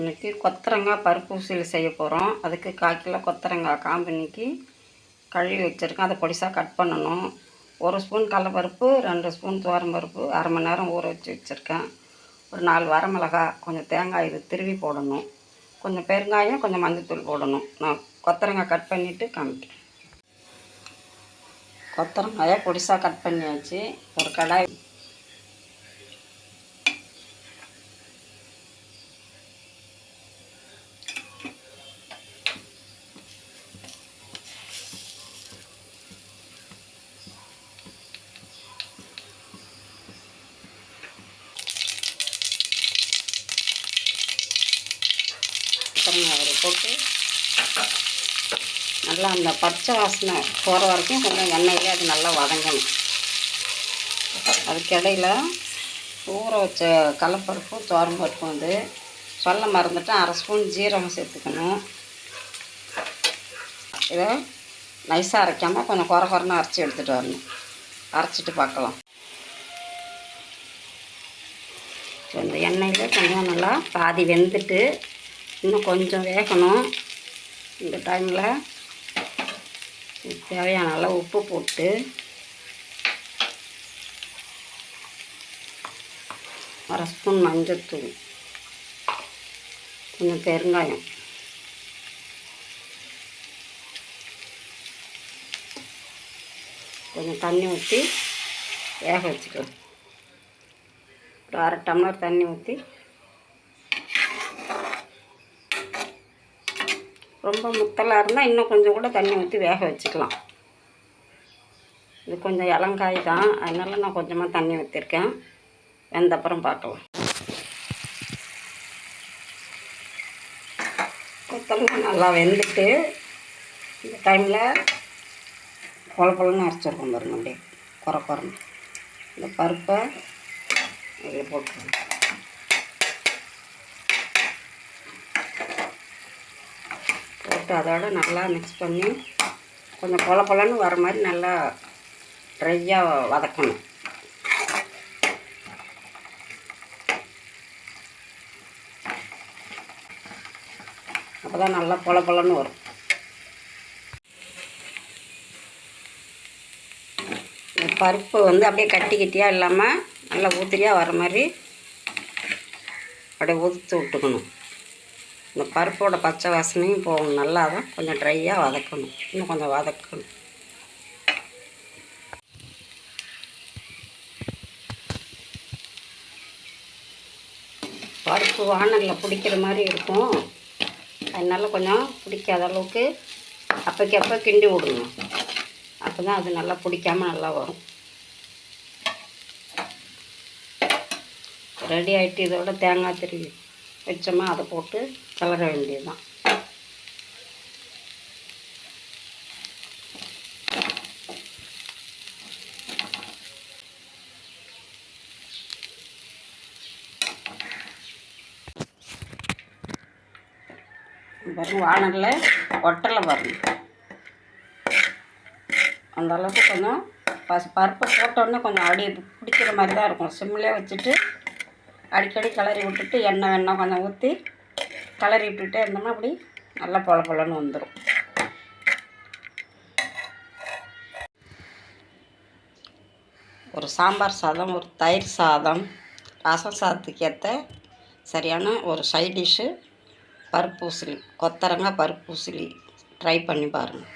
இன்னைக்கு கொத்தரங்காய் பருப்பு உசில் செய்ய போகிறோம் அதுக்கு கால் கிலோ கொத்தரங்காய் காம்பு கழுவி வச்சுருக்கேன் அதை பொடிசாக கட் பண்ணணும். ஒரு ஸ்பூன் கடலப்பருப்பு ரெண்டு ஸ்பூன் பருப்பு அரை மணி நேரம் ஊற வச்சு வச்சுருக்கேன். ஒரு நாலு வரமிளகா கொஞ்சம் தேங்காய் இது திருவி போடணும். கொஞ்சம் பெருங்காயம் கொஞ்சம் மஞ்சத்தூள் போடணும். நான் கொத்தரங்காய் கட் பண்ணிவிட்டு காமிக்கிறேன். கொத்தரங்காயை பொடிசாக கட் பண்ணியாச்சு. ஒரு கடாய் அவரை போட்டு. நல்லா அந்த பச்சை வாசனை போகிற வரைக்கும் கொஞ்சம் எண்ணெயில் அது நல்லா வதங்கணும். அதுக்கிடையில் ஊற வச்ச கடலப்பருப்பு பருப்பு வந்து சொல்ல மறந்துட்டு அரை ஸ்பூன் ஜீரகம் சேர்த்துக்கணும். இதை நைஸாக அரைக்காமல் கொஞ்சம் குறை குறைன்னு அரைச்சி எடுத்துகிட்டு வரணும். அரைச்சிட்டு பார்க்கலாம். இந்த எண்ணெயில் கொஞ்சம் நல்லா பாதி வெந்துட்டு இன்னும் கொஞ்சம் வேகணும் இந்த டைமில் தேவையான அளவு உப்பு போட்டு அரை ஸ்பூன் மஞ்சத்தூள் கொஞ்சம் பெருங்காயம். கொஞ்சம் தண்ணி ஊற்றி வேக வச்சுக்கலாம். ஒரு அரை டம்ளர் தண்ணி ஊற்றி ரொம்ப முத்தலாக இருந்தால் இன்னும் கொஞ்சம் கூட தண்ணி ஊற்றி வேக வச்சுக்கலாம். இது கொஞ்சம் இளங்காய் தான். அதனால் நான் கொஞ்சமாக தண்ணி ஊற்றிருக்கேன் வெந்தப்புறம் பார்க்கலாம். கொத்தலாம் நல்லா வெந்துட்டு இந்த டைமில் கொல கொலன்னு அரைச்சிருக்கோம் பாருங்க அப்படியே குறை குறைன்னு இந்த பருப்பை இதில் போட்டுருவோம் போட்டு அதோட நல்லா மிக்ஸ் பண்ணி கொஞ்சம் பொல பொலன்னு வர மாதிரி நல்லா ட்ரையாக வதக்கணும். அப்போ தான் நல்லா பொல பொலன்னு வரும். பருப்பு வந்து அப்படியே கட்டி கட்டியாக இல்லாமல் நல்லா ஊத்திரியாக வர மாதிரி அப்படியே உதுத்து விட்டுக்கணும். இந்த பருப்போட பச்சை வாசனையும் போகணும் நல்லா தான் கொஞ்சம் ட்ரையாக வதக்கணும். இன்னும் கொஞ்சம் வதக்கணும். பருப்பு வானலில் பிடிக்கிற மாதிரி இருக்கும். அதனால் கொஞ்சம் பிடிக்காத அளவுக்கு அப்போக்கு அப்போ கிண்டி விடணும். அப்போ தான் அது நல்லா பிடிக்காம நல்லா வரும். ரெடி ஆகிட்டு இதோட தேங்காய் திருவி வச்சோமா அதை போட்டு கலர வேண்டியது தான் பாருங்க வானலில் ஒட்டலை பாருங்க அந்த அளவுக்கு கொஞ்சம் பஸ் பருப்பு போட்டோன்னே கொஞ்சம் அடி பிடிக்கிற மாதிரி தான் இருக்கும். சிம்மிலே வச்சுட்டு அடிக்கடி கிளறி விட்டுட்டு எண்ணெய் வெண்ணெய் கொஞ்சம் ஊற்றி கிளறி விட்டுட்டே இருந்தோம்னா அப்படி நல்லா பொல பொலன்னு வந்துடும் ஒரு சாம்பார் சாதம் ஒரு தயிர் சாதம் ரசம் சாதத்துக்கு ஏற்ற சரியான ஒரு சைட் டிஷ்ஷு பருப்பு உசிலி கொத்தரங்காய் பருப்பு உசிலி ட்ரை பண்ணி பாருங்கள்